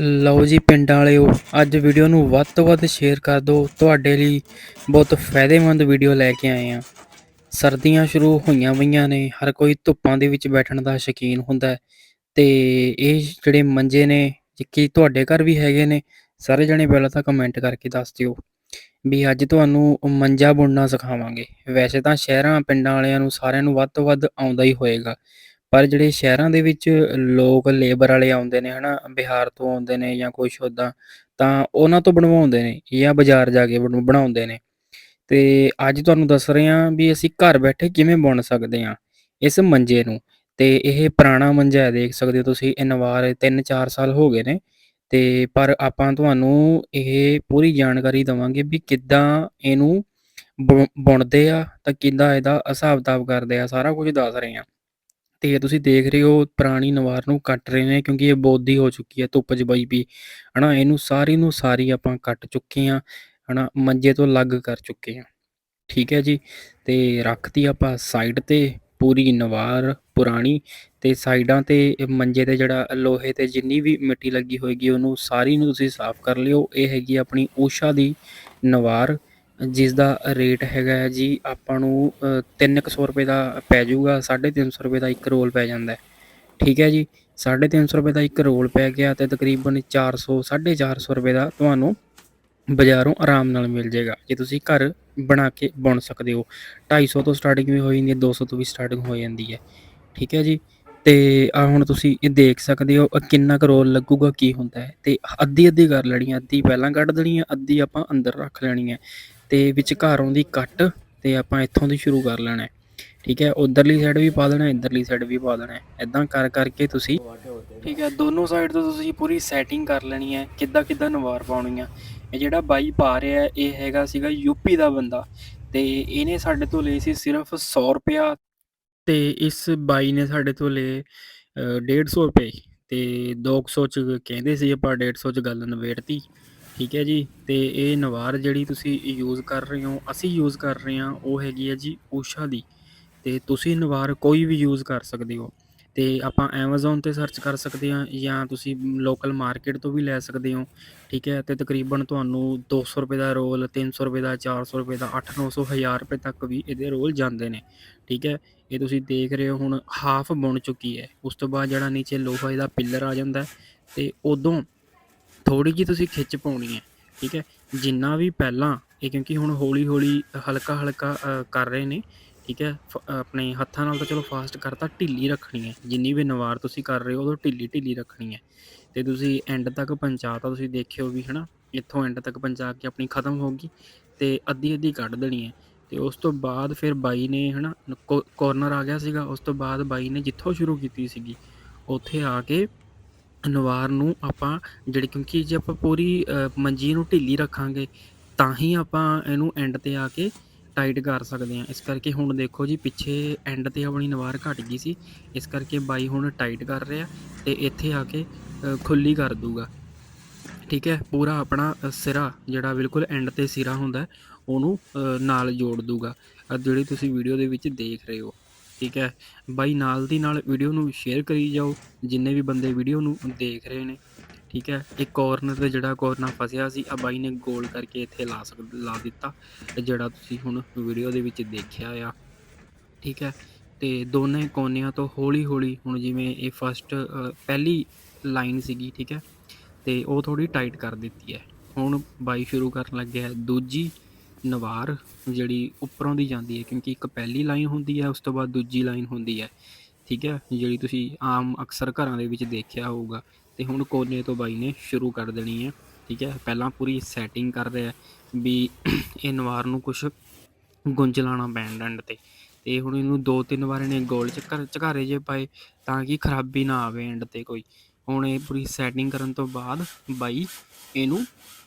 ਲਓ ਜੀ ਪਿੰਡ ਵਾਲਿਓ, ਅੱਜ ਵੀਡੀਓ ਨੂੰ ਵੱਧ ਤੋਂ ਵੱਧ ਸ਼ੇਅਰ ਕਰ ਦਿਓ। ਤੁਹਾਡੇ ਲਈ ਬਹੁਤ ਫਾਇਦੇਮੰਦ ਵੀਡੀਓ ਲੈ ਕੇ ਆਏ ਆ। ਸਰਦੀਆਂ ਸ਼ੁਰੂ ਹੋਈਆਂ ਪਈਆਂ ਨੇ, ਹਰ ਕੋਈ ਧੁੱਪਾਂ ਦੇ ਵਿੱਚ ਬੈਠਣ ਦਾ ਸ਼ੌਕੀਨ ਹੁੰਦਾ ਹੈ। ਤੇ ਇਹ ਜਿਹੜੇ ਮੰਜੇ ਨੇ ਜੇ ਕੀ ਤੁਹਾਡੇ ਘਰ ਵੀ ਹੈਗੇ ਨੇ? ਸਾਰੇ ਜਣੇ ਪਹਿਲਾਂ ਤਾਂ ਕਮੈਂਟ ਕਰਕੇ ਦੱਸ ਦਿਓ ਵੀ ਅੱਜ ਤੁਹਾਨੂੰ ਮੰਜਾ ਬੁਣਨਾ ਸਿਖਾਵਾਂਗੇ। ਵੈਸੇ ਤਾਂ ਸ਼ਹਿਰਾਂ, ਪਿੰਡਾਂ ਵਾਲਿਆਂ ਨੂੰ ਸਾਰਿਆਂ ਨੂੰ ਵੱਧ ਤੋਂ ਵੱਧ ਆਉਂਦਾ ਹੀ ਹੋਏਗਾ। ਪਰ ਜਿਹੜੇ ਸ਼ਹਿਰਾਂ ਦੇ ਵਿੱਚ ਲੋਕ ਲੇਬਰ ਵਾਲੇ ਆਉਂਦੇ ਨੇ, ਹਨਾ, ਬਿਹਾਰ ਤੋਂ ਆਉਂਦੇ ਨੇ ਜਾਂ ਕੁਛ ਉੱਦਾਂ ਤਾਂ ਉਹਨਾਂ ਤੋਂ ਬਣਵਾਉਂਦੇ ਨੇ ਜਾਂ ਬਾਜ਼ਾਰ ਜਾ ਕੇ ਬਣ- ਬਣਾਉਂਦੇ ਨੇ। ਤੇ ਅੱਜ ਤੁਹਾਨੂੰ ਦੱਸ ਰਹੇ ਹਾਂ ਵੀ ਅਸੀਂ ਘਰ ਬੈਠੇ ਕਿਵੇਂ ਬੁਣ ਸਕਦੇ ਹਾਂ ਇਸ ਮੰਜੇ ਨੂੰ। ਤੇ ਇਹ ਪੁਰਾਣਾ ਮੰਜਾ ਹੈ, ਦੇਖ ਸਕਦੇ ਹੋ ਤੁਸੀਂ ਇਨਵਾਰ ਨਵਾਰ 3-4 ਸਾਲ ਹੋ ਗਏ ਨੇ। ਤੇ ਪਰ ਆਪਾਂ ਤੁਹਾਨੂੰ ਇਹ ਪੂਰੀ ਜਾਣਕਾਰੀ ਦਵਾਂਗੇ ਵੀ ਕਿੱਦਾਂ ਇਹਨੂੰ ਬੁ- ਬੁਣਦੇ ਆ, ਤਾਂ ਕਿੱਦਾਂ ਇਹਦਾ ਹਿਸਾਬ ਕਿਤਾਬ ਕਰਦੇ ਆ, ਸਾਰਾ ਕੁਝ ਦੱਸ ਰਹੇ ਆ ਤੇ ਤੁਸੀਂ ਦੇਖ ਰਹੇ ਹੋ ਪੁਰਾਣੀ ਨਵਾਰ ਨੂੰ ਕੱਟ ਰਹੇ ਨੇ ਕਿਉਂਕਿ ਇਹ ਬੋਦੀ ਹੋ ਚੁੱਕੀ ਹੈ, ਧੁੱਪ 'ਚ ਬਈ ਵੀ, ਹਨਾ, ਇਹਨੂੰ ਸਾਰੀ ਨੂੰ ਸਾਰੀ ਆਪਾਂ ਕੱਟ ਚੁੱਕੇ ਆ ਹਨਾ, ਮੰਜੇ ਤੋਂ ਅਲੱਗ ਕਰ ਚੁੱਕੇ ਆ ਠੀਕ ਹੈ ਜੀ? ਤੇ ਰੱਖਤੀ ਆਪਾਂ ਸਾਈਡ ਤੇ ਪੂਰੀ ਨਵਾਰ ਪੁਰਾਣੀ ਤੇ ਸਾਈਡਾਂ ਤੇ ਮੰਜੇ ਤੇ ਜਿਹੜਾ ਲੋਹੇ ਤੇ ਜਿੰਨੀ ਵੀ ਮਿੱਟੀ ਲੱਗੀ ਹੋਏਗੀ ਉਹਨੂੰ ਸਾਰੀ ਨੂੰ ਤੁਸੀਂ ਸਾਫ਼ ਕਰ ਲਿਓ, ਇਹ ਹੈਗੀ ਆਪਣੀ ਊਸ਼ਾ ਦੀ ਨਵਾਰ ਜਿਸ ਦਾ ਰੇਟ ਹੈਗਾ ਹੈ ਜੀ ਆਪਾਂ ਨੂੰ ਅ, ਤਿੰਨ ਕੁ ਸੌ ਰੁਪਏ ਦਾ ਪੈ ਜਾਊਗਾ 350 ਰੁਪਏ ਦਾ ਇੱਕ ਰੋਲ ਪੈ ਜਾਂਦਾ ਠੀਕ ਹੈ ਜੀ 350 ਰੁਪਏ ਦਾ ਇੱਕ ਰੋਲ ਪੈ ਗਿਆ ਤੇ ਤਕਰੀਬਨ 400 450 ਰੁਪਏ ਦਾ ਤੁਹਾਨੂੰ ਬਾਜ਼ਾਰੋਂ ਆਰਾਮ ਨਾਲ ਮਿਲ ਜਾਏਗਾ ਜੇ ਤੁਸੀਂ ਘਰ ਬਣਾ ਕੇ ਬੁਣ ਸਕਦੇ ਹੋ। 250 ਤੋਂ ਸਟਾਰਟਿੰਗ ਵੀ ਹੋ ਜਾਂਦੀ ਹੈ 200 ਤੋਂ ਵੀ ਸਟਾਰਟਿੰਗ ਹੋ ਜਾਂਦੀ ਹੈ। ਠੀਕ ਹੈ ਜੀ ਤੇ ਆ ਹੁਣ ਤੁਸੀਂ ਇਹ ਦੇਖ ਸਕਦੇ ਹੋ ਕਿੰਨਾ ਕੁ ਰੋਲ ਲੱਗੂਗਾ ਕੀ ਹੁੰਦਾ ਹੈ। ਤੇ ਅੱਧੀ ਅੱਧੀ ਕਰ ਲੈਣੀ ਹੈ ਅੱਧੀ ਪਹਿਲਾਂ ਕੱਢ ਦੇਣੀ ਹੈ ਅੱਧੀ ਆਪਾਂ ਅੰਦਰ ਰੱਖ ਲੈਣੀ ਹੈ। ਤੇ ਵਿਚਕਾਰੋਂ ਦੀ ਕੱਟ ਤੇ ਆਪਾਂ ਇੱਥੋਂ ਦੀ ਸ਼ੁਰੂ ਕਰ ਲੈਣਾ ਠੀਕ ਹੈ ਉਧਰਲੀ ਸਾਈਡ ਵੀ ਪਾ ਦੇਣਾ ਇਧਰਲੀ ਸਾਈਡ ਵੀ ਪਾ ਦੇਣਾ ਹੈ। ਕਰ ਕਰਕੇ ਤੁਸੀਂ ਠੀਕ ਹੈ ਦੋਨੋਂ ਸਾਈਡ ਤੋਂ ਤੁਸੀਂ ਪੂਰੀ ਸੈਟਿੰਗ ਕਰ ਲੈਣੀ ਹੈ ਕਿੱਦਾਂ ਕਿੱਦਾਂ ਨਵਾਰ ਪਾਉਣੀ ਆ ਇਹ ਜਿਹੜਾ ਬਾਈ ਪਾ ਰਿਹਾ ਇਹ ਹੈਗਾ ਸੀਗਾ ਯੂਪੀ ਦਾ ਬੰਦਾ ਤੇ ਇਹਨੇ ਸਾਡੇ ਤੋਂ ਲਏ ਸੀ ਸਿਰਫ 100 ਰੁਪਿਆ ਤੇ ਇਸ ਬਾਈ ਨੇ ਸਾਡੇ ਤੋਂ ਲਏ ਅ, 150 ਰੁਪਏ। ਤੇ 200 ਚ ਕਹਿੰਦੇ ਸੀ ਆਪਾਂ 150 ਚ ਗੱਲ ਨਵੇੜਤੀ ਠੀਕ ਹੈ ਜੀ, ਤੇ ਇਹ ਨਵਾਰ ਜਿਹੜੀ ਤੁਸੀਂ ਯੂਜ਼ ਕਰ ਰਹੇ ਹੋ, ਅਸੀਂ ਯੂਜ਼ ਕਰ ਰਹੇ ਹਾਂ, ਉਹ ਹੈਗੀ ਹੈ ਜੀ ਊਸ਼ਾ ਦੀ। ਤੇ ਤੁਸੀਂ ਨਵਾਰ ਕੋਈ ਵੀ ਯੂਜ਼ ਕਰ ਸਕਦੇ ਹੋ। ਤੇ ਆਪਾਂ Amazon ਤੇ ਸਰਚ ਕਰ ਸਕਦੇ ਹਾਂ ਜਾਂ ਤੁਸੀਂ ਲੋਕਲ ਮਾਰਕੀਟ ਤੋਂ ਵੀ ਲੈ ਸਕਦੇ ਹੋ, ਠੀਕ ਹੈ, ਤੇ ਤਕਰੀਬਨ ਤੁਹਾਨੂੰ 200 ਰੁਪਏ ਦਾ ਰੋਲ 300 ਰੁਪਏ ਦਾ 400 ਰੁਪਏ ਦਾ 8-900 1000 ਰੁਪਏ ਤੱਕ ਵੀ ਇਹਦੇ ਰੋਲ ਜਾਂਦੇ ਨੇ, ਠੀਕ ਹੈ। ਇਹ ਤੁਸੀਂ ਦੇਖ ਰਹੇ ਹੋ ਹੁਣ ਹਾਫ ਬੁਣ ਚੁੱਕੀ ਹੈ। ਉਸ ਤੋਂ ਬਾਅਦ ਜਿਹੜਾ ਨੀਚੇ ਲੋਹਾ ਇਹਦਾ ਪਿੱਲਰ ਆ ਜਾਂਦਾ ਹੈ, ਤੇ ਉਦੋਂ ਥੋੜੀ ਜਿਹੀ ਤੁਸੀਂ ਖਿੱਚ ਪਾਉਣੀ ਹੈ, ਠੀਕ ਹੈ? ਜਿੰਨਾ ਵੀ ਪਹਿਲਾਂ ਇਹ ਕਿਉਂਕਿ ਹੁਣ ਹੌਲੀ ਹੌਲੀ ਹਲਕਾ ਹਲਕਾ ਕਰ ਰਹੇ ਨੇ, ਠੀਕ ਹੈ? ਫ- ਆਪਣੇ ਹੱਥਾਂ ਨਾਲ ਤਾਂ ਚਲੋ ਫਾਸਟ ਕਰਤਾ ਢਿੱਲੀ ਰੱਖਣੀ ਹੈ, ਜਿੰਨੀ ਵੀ ਨਵਾਰ ਤੁਸੀਂ ਕਰ ਰਹੇ ਹੋ ਉਦੋਂ ਢਿੱਲੀ ਢਿੱਲੀ ਰੱਖਣੀ ਹੈ। ਤੇ ਤੁਸੀਂ ਐਂਡ ਤੱਕ ਪਹੁੰਚਾਤਾ ਤੁਸੀਂ ਦੇਖਿਓ ਵੀ, ਹਨਾ? ਇੱਥੋਂ ਐਂਡ ਤੱਕ ਪਹੁੰਚਾ ਕੇ ਆਪਣੀ ਖਤਮ ਹੋਗੀ ਤੇ ਅੱਧੀ ਅੱਧੀ ਕੱਢ ਦੇਣੀ ਹੈ। ਤੇ ਉਸ ਤੋਂ ਬਾਅਦ ਫਿਰ ਬਾਈ ਨੇ, ਹਨਾ ਕੋਰਨਰ ਆ ਗਿਆ ਸੀਗਾ, ਉਸ ਤੋਂ ਬਾਅਦ ਬਾਈ ਨੇ ਜਿੱਥੋਂ ਸ਼ੁਰੂ ਕੀਤੀ ਸੀਗੀ, ਉੱਥੇ ਆ ਕੇ ਨਵਾਰ ਨੂੰ ਆਪਾਂ ਜਿਹੜੀ ਕਿਉਂਕਿ ਜੇ ਆਪਾਂ ਪੂਰੀ ਮੰਜੀ ਨੂੰ ਢਿੱਲੀ ਰੱਖਾਂਗੇ ਤਾਂ ਹੀ ਆਪਾਂ ਇਹਨੂੰ ਐਂਡ ਤੇ ਆ ਕੇ ਟਾਈਟ ਕਰ ਸਕਦੇ ਹਾਂ। ਇਸ ਕਰਕੇ ਹੁਣ ਦੇਖੋ ਜੀ ਪਿੱਛੇ ਐਂਡ ਤੇ ਆਪਣੀ ਨਵਾਰ ਘਟ ਗਈ ਸੀ। ਇਸ ਕਰਕੇ ਬਾਈ ਹੁਣ ਟਾਈਟ ਕਰ ਰਿਹਾ ਤੇ ਇੱਥੇ ਆ ਕੇ ਅ, ਖੁੱਲੀ ਕਰ ਦੂਗਾ ਠੀਕ ਹੈ ਪੂਰਾ ਆਪਣਾ ਸਿਰਾ ਜਿਹੜਾ ਬਿਲਕੁਲ ਐਂਡ ਤੇ ਸਿਰਾ ਹੁੰਦਾ ਉਹਨੂੰ ਨਾਲ ਜੋੜ ਦੂਗਾ ਜਿਹੜੀ ਤੁਸੀਂ ਵੀਡੀਓ ਦੇ ਵਿੱਚ ਦੇਖ ਰਹੇ ਹੋ। ਠੀਕ ਹੈ। ਬਾਈ ਨਾਲ ਦੀ ਨਾਲ ਵੀਡੀਓ ਨੂੰ ਸ਼ੇਅਰ ਕਰੀ ਜਾਓ। ਜਿੰਨੇ ਵੀ ਬੰਦੇ ਵੀਡੀਓ ਨੂੰ ਦੇਖ ਰਹੇ ਨੇ, ਠੀਕ ਹੈ। ਇੱਕ ਕੋਰਨਰ ਤੇ ਜਿਹੜਾ ਕਾਰਨਰ ਫਸਿਆ ਸੀ ਆ ਬਾਈ ਨੇ ਗੋਲ ਕਰਕੇ ਇੱਥੇ ਲਾ ਸਕ, ਲਾ ਦਿੱਤਾ। ਜਿਹੜਾ ਤੁਸੀਂ ਹੁਣ ਵੀਡੀਓ ਦੇ ਵਿੱਚ ਦੇਖਿਆ ਆ, ਠੀਕ ਹੈ। ਤੇ ਦੋਨੇ ਕੋਨਿਆਂ ਤੋਂ ਹੌਲੀ ਹੌਲੀ ਹੁਣ ਜਿਵੇਂ ਇਹ ਫਸਟ ਪਹਿਲੀ ਲਾਈਨ ਸੀਗੀ, ਠੀਕ ਹੈ। ਤੇ ਉਹ ਥੋੜੀ ਟਾਈਟ ਕਰ ਦਿੱਤੀ ਹੈ। ਹੁਣ ਬਾਈ ਸ਼ੁਰੂ ਕਰਨ ਲੱਗਿਆ ਹੈ। ਦੂਜੀ ਨਵਾਰ ਜਿਹੜੀ ਉੱਪਰੋਂ ਦੀ ਜਾਂਦੀ ਹੈ, ਕਿਉਂਕਿ ਇੱਕ ਪਹਿਲੀ ਲਾਈਨ ਹੁੰਦੀ ਹੈ, ਉਸ ਤੋਂ ਬਾਅਦ ਦੂਜੀ ਲਾਈਨ ਹੁੰਦੀ ਹੈ, ਠੀਕ ਹੈ? ਜਿਹੜੀ ਤੁਸੀਂ ਆਮ ਅਕਸਰ ਘਰਾਂ ਦੇ ਵਿੱਚ ਦੇਖਿਆ ਹੋਊਗਾ, ਤੇ ਹੁਣ ਕੋਨੇ ਤੋਂ ਬਾਈ ਨੇ ਸ਼ੁਰੂ ਕਰ ਦੇਣੀ ਹੈ, ਠੀਕ ਹੈ? ਪਹਿਲਾਂ ਪੂਰੀ ਸੈਟਿੰਗ ਕਰ ਰਿਹਾ ਵੀ ਇਹ ਨਵਾਰ ਨੂੰ ਕੁਝ ਗੁੰਝ ਲਾਣਾ ਪੈਣ ਐਂਡ ਤੇ ਤੇ ਹੁਣ ਇਹਨੂੰ ਦੋ ਤਿੰਨ ਵਾਰ ਇਹਨੇ ਗੋਲ ਚੱਕਰ, ਝਕਾਰੇ ਜੇ ਪਾਏ, ਤਾਂ ਕਿ ਖਰਾਬੀ ਨਾ ਆਵੇ ਐਂਡ ਤੇ ਕੋਈ। ਹੁਣ ਇਹ ਪੂਰੀ ਸੈਟਿੰਗ ਕਰਨ ਤੋਂ ਬਾਅਦ ਬਾਈ ਇਹਨੂੰ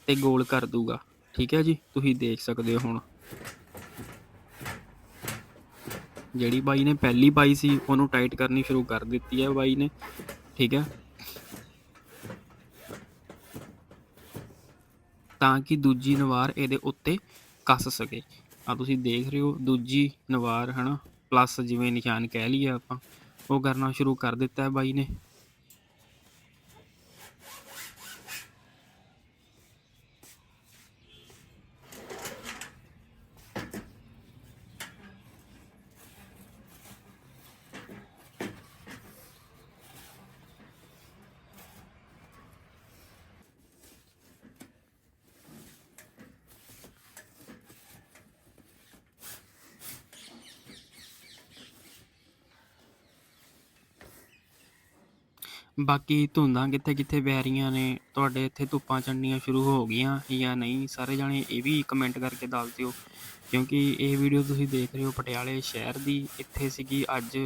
ਤੇ ਗੋਲ ਕਰ ਦੂਗਾ ਠੀਕ ਹੈ ਜੀ, ਤੁਸੀਂ ਦੇਖ ਸਕਦੇ ਹੋ ਹੁਣ। ਜਿਹੜੀ ਬਾਈ ਨੇ ਪਹਿਲੀ ਪਾਈ ਸੀ, ਉਹਨੂੰ ਟਾਈਟ ਕਰਨੀ ਸ਼ੁਰੂ ਕਰ ਦਿੱਤੀ ਹੈ ਬਾਈ ਨੇ, ਠੀਕ ਹੈ। ਤਾਂ ਕਿ ਦੂਜੀ ਨਵਾਰ ਇਹਦੇ ਉੱਤੇ ਕੱਸ ਸਕੇ। ਆ ਤੁਸੀਂ ਦੇਖ ਰਹੇ ਹੋ, ਦੂਜੀ ਨਵਾਰ ਹਨਾ ਪਲੱਸ ਜਿਵੇਂ ਨਿਸ਼ਾਨ ਕਹਿ ਲਈਏ ਆਪਾਂ, ਉਹ ਕਰਨਾ ਸ਼ੁਰੂ ਕਰ ਦਿੱਤਾ ਹੈ ਬਾਈ ਨੇ। ਬਾਕੀ ਧੁੰਦਾਂ ਕਿੱਥੇ-ਕਿੱਥੇ ਪੈ ਰਹੀਆਂ ਨੇ, ਤੁਹਾਡੇ ਇੱਥੇ ਧੁੱਪਾਂ ਚੜ੍ਹਨੀਆਂ ਸ਼ੁਰੂ ਹੋ ਗਈਆਂ ਜਾਂ ਨਹੀਂ, ਸਾਰੇ ਜਾਣੇ ਇਹ ਵੀ ਕਮੈਂਟ ਕਰਕੇ ਦੱਸ ਦਿਓ। ਕਿਉਂਕਿ ਇਹ ਵੀਡੀਓ ਤੁਸੀਂ ਦੇਖ ਰਹੇ ਹੋ ਪਟਿਆਲੇ ਸ਼ਹਿਰ ਦੀ, ਇੱਥੇ ਸੀਗੀ ਅੱਜ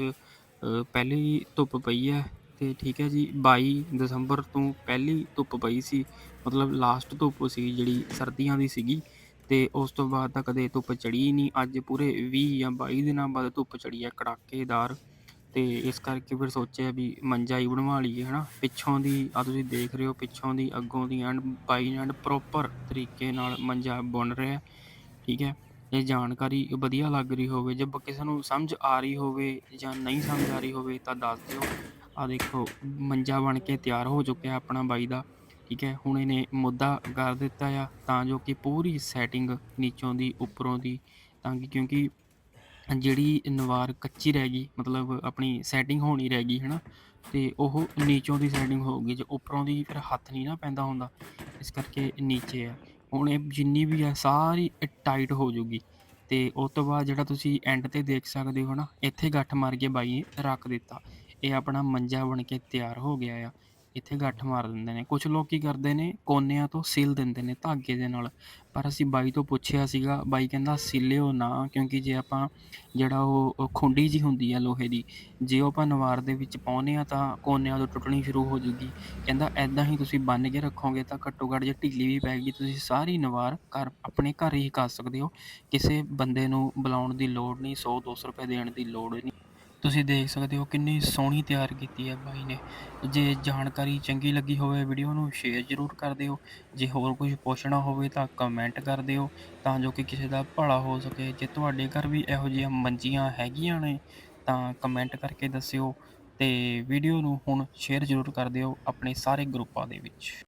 ਪਹਿਲੀ ਧੁੱਪ ਪਈ ਹੈ ਤੇ ਠੀਕ ਹੈ ਜੀ 22 ਦਸੰਬਰ ਤੋਂ ਪਹਿਲੀ ਧੁੱਪ ਪਈ ਸੀ, ਮਤਲਬ ਲਾਸਟ ਧੁੱਪ ਸੀ ਜਿਹੜੀ ਸਰਦੀਆਂ ਦੀ ਸੀਗੀ ਤੇ ਉਸ ਤੋਂ ਬਾਅਦ ਤਾਂ ਕਦੇ ਧੁੱਪ ਚੜੀ ਨਹੀਂ, ਅੱਜ ਪੂਰੇ 20 ਜਾਂ 22 ਦਿਨਾਂ ਬਾਅਦ ਧੁੱਪ ਚੜੀ ਹੈ, ਕੜਾਕੇਦਾਰ। ਅਤੇ ਇਸ ਕਰਕੇ ਫਿਰ ਸੋਚਿਆ ਵੀ ਮੰਜਾ ਹੀ ਬਣਵਾ ਲਈਏ ਹੈ ਨਾ ਪਿੱਛੋਂ ਦੀ ਆ ਤੁਸੀਂ ਦੇਖ ਰਹੇ ਹੋ, ਪਿੱਛੋਂ ਦੀ ਅੱਗੋਂ ਦੀ ਐਂਡ ਬਾਈ ਐਂਡ ਪ੍ਰੋਪਰ ਤਰੀਕੇ ਨਾਲ ਮੰਜਾ ਬੁਣ ਰਿਹਾ ਠੀਕ ਹੈ। ਇਹ ਜਾਣਕਾਰੀ ਵਧੀਆ ਲੱਗ ਰਹੀ ਹੋਵੇ, ਜੇ ਕਿਸੇ ਨੂੰ ਸਮਝ ਆ ਰਹੀ ਹੋਵੇ ਜਾਂ ਨਹੀਂ ਸਮਝ ਆ ਰਹੀ ਹੋਵੇ ਤਾਂ ਦੱਸ ਦਿਓ। ਆ ਦੇਖੋ, ਮੰਜਾ ਬਣ ਕੇ ਤਿਆਰ ਹੋ ਚੁੱਕਿਆ ਆਪਣਾ ਬਾਈ ਦਾ, ਠੀਕ ਹੈ। ਹੁਣ ਇਹਨੇ ਮੁੱਦਾ ਕਰ ਦਿੱਤਾ ਆ ਤਾਂ ਜੋ ਕਿ ਪੂਰੀ ਸੈਟਿੰਗ ਨੀਚੋਂ ਦੀ, ਉੱਪਰੋਂ ਦੀ, ਤਾਂ ਕਿ ਕਿਉਂਕਿ ਜਿਹੜੀ ਨਵਾਰ ਕੱਚੀ ਰਹਿ ਗਈ, ਮਤਲਬ ਆਪਣੀ ਸੈਟਿੰਗ ਹੋਣੀ ਰਹਿ ਗਈ ਹੈ ਨਾ ਤੇ ਉਹ ਨੀਚੋਂ ਦੀ ਸੈਟਿੰਗ ਹੋਊਗੀ, ਜੇ ਉੱਪਰੋਂ ਦੀ ਫਿਰ ਹੱਥ ਨਹੀਂ ਨਾ ਪੈਂਦਾ ਹੁੰਦਾ, ਇਸ ਕਰਕੇ ਨੀਚੇ ਆ। ਹੁਣ ਇਹ ਜਿੰਨੀ ਵੀ ਆ, ਸਾਰੀ ਟਾਈਟ ਹੋ ਜਾਊਗੀ ਤੇ ਉਸ ਤੋਂ ਬਾਅਦ ਜਿਹੜਾ ਤੁਸੀਂ ਐਂਡ ਤੇ ਦੇਖ ਸਕਦੇ ਹੋ ਨਾ ਇੱਥੇ ਗੱਠ ਮਾਰ ਕੇ ਬਾਈ ਰੱਖ ਦਿੱਤਾ। ਇਹ ਆਪਣਾ ਮੰਜਾ ਬਣ ਕੇ ਤਿਆਰ ਹੋ ਗਿਆ ਆ। ਇੱਥੇ ਗੱਠ ਮਾਰ ਦਿੰਦੇ ਨੇ। ਕੁਝ ਲੋਕ ਕੀ ਕਰਦੇ ਨੇ, ਕੋਨਿਆਂ ਤੋਂ ਸਿਲ ਦਿੰਦੇ ਨੇ ਧਾਗੇ ਦੇ ਨਾਲ। ਪਰ ਅਸੀਂ ਬਾਈ ਤੋਂ ਪੁੱਛਿਆ ਸੀਗਾ, ਬਾਈ ਕਹਿੰਦਾ ਸਿਲਿਓ ਨਾ, ਕਿਉਂਕਿ ਜੇ ਆਪਾਂ ਜਿਹੜਾ ਉਹ ਖੁੰਡੀ ਜੀ ਹੁੰਦੀ ਆ ਲੋਹੇ ਦੀ, ਜੇ ਉਹ ਆਪਾਂ ਨਵਾਰ ਦੇ ਵਿੱਚ ਪਾਉਂਦੇ ਆ ਤਾਂ ਕੋਨਿਆਂ ਤੋਂ ਟੁੱਟਣੀ ਸ਼ੁਰੂ ਹੋ ਜੂਗੀ। ਕਹਿੰਦਾ ਐਦਾਂ ਹੀ ਤੁਸੀਂ ਬੰਨ ਕੇ ਰੱਖੋਗੇ ਤਾਂ ਘੱਟੋ ਘੱਟ ਜੇ ਢਿੱਲੀ ਵੀ ਪੈ ਗਈ, ਤੁਸੀਂ ਸਾਰੀ ਨਵਾਰ ਘਰ, ਆਪਣੇ ਘਰ ਹੀ ਕਰ ਸਕਦੇ ਹੋ। ਕਿਸੇ ਬੰਦੇ ਨੂੰ ਬੁਲਾਉਣ ਦੀ ਲੋੜ ਨਹੀਂ 100 200 ਰੁਪਏ ਦੇਣ ਦੀ ਲੋੜ ਨਹੀਂ। ਤੁਸੀਂ ਦੇਖ ਸਕਦੇ ਹੋ ਕਿੰਨੀ ਸੋਹਣੀ ਤਿਆਰ ਕੀਤੀ ਹੈ ਬਾਈ ਨੇ। ਜੇ ਜਾਣਕਾਰੀ ਚੰਗੀ ਲੱਗੀ ਹੋਵੇ ਵੀਡੀਓ ਨੂੰ ਸ਼ੇਅਰ ਜ਼ਰੂਰ ਕਰ ਦਿਓ। ਜੇ ਹੋਰ ਕੁਝ ਪੁੱਛਣਾ ਹੋਵੇ ਤਾਂ ਕਮੈਂਟ ਕਰ ਦਿਓ ਤਾਂ ਜੋ ਕਿ ਕਿਸੇ ਦਾ ਭਲਾ ਹੋ ਸਕੇ। ਜੇ ਤੁਹਾਡੇ ਘਰ ਵੀ ਇਹੋ ਜਿਹੀਆਂ ਮੰਜੀਆਂ ਹੈਗੀਆਂ ਨੇ ਤਾਂ ਕਮੈਂਟ ਕਰਕੇ ਦੱਸਿਓ ਤੇ ਵੀਡੀਓ ਨੂੰ ਹੁਣ ਸ਼ੇਅਰ ਜ਼ਰੂਰ ਕਰ ਦਿਓ ਆਪਣੇ ਸਾਰੇ ਗਰੁੱਪਾਂ ਦੇ ਵਿੱਚ।